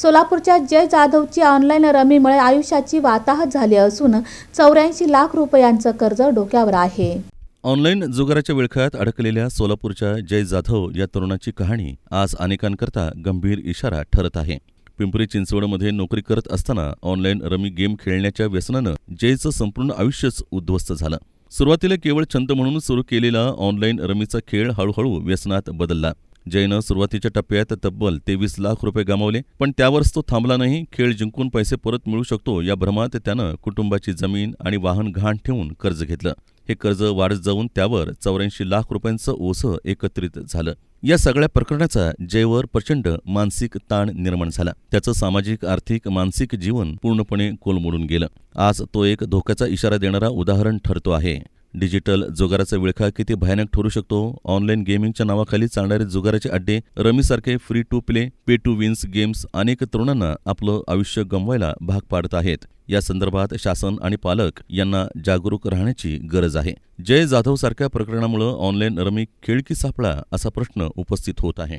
सोलापूरच्या जय जाधवची ऑनलाईन रमीमुळे आयुष्याची वाताहत झाली असून चौऱ्याऐंशी लाख रुपयांचं कर्ज डोक्यावर आहे. ऑनलाईन जुगाराच्या विळख्यात अडकलेल्या सोलापूरच्या जय जाधव या तरुणाची कहाणी आज अनेकांकरता गंभीर इशारा ठरत आहे. पिंपरी चिंचवडमध्ये नोकरी करत असताना ऑनलाईन रमी गेम खेळण्याच्या व्यसनानं जयचं संपूर्ण आयुष्यच उद्ध्वस्त झालं. सुरुवातीला केवळ छंद म्हणून सुरू केलेला ऑनलाईन रमीचा खेळ हळूहळू व्यसनात बदलला. जयनं सुरुवातीच्या टप्प्यात तब्बल तेवीस लाख रुपये गमावले पण त्यावरच तो थांबला नाही. खेळ जिंकून पैसे परत मिळू शकतो या भ्रमात त्यानं कुटुंबाची जमीन आणि वाहन घाण ठेवून कर्ज घेतलं. हे कर्ज वाढत जाऊन त्यावर चौऱ्याऐंशी लाख रुपयांचं ओसं एकत्रित झालं. या सगळ्या प्रकरणाचा जयवर प्रचंड मानसिक ताण निर्माण झाला. त्याचं सामाजिक आर्थिक मानसिक जीवन पूर्णपणे कोलमोडून गेलं. आज तो एक धोक्याचा इशारा देणारा उदाहरण ठरतो आहे. डिजिटल जुगाराचा विळखा किती भयानक ठरू शकतो? ऑनलाईन गेमिंगच्या नावाखाली चालणारे जुगाराचे अड्डे रमीसारखे free to play pay to wins games अनेक तरुणांना आपलं आयुष्य गमवायला भाग पाडत आहेत. या संदर्भात शासन आणि पालक यांना जागरूक राहण्याची गरज आहे. जय जाधव सारख्या प्रकरणामुळे ऑनलाईन रमी खेळ की सापळा असा प्रश्न उपस्थित होत आहे.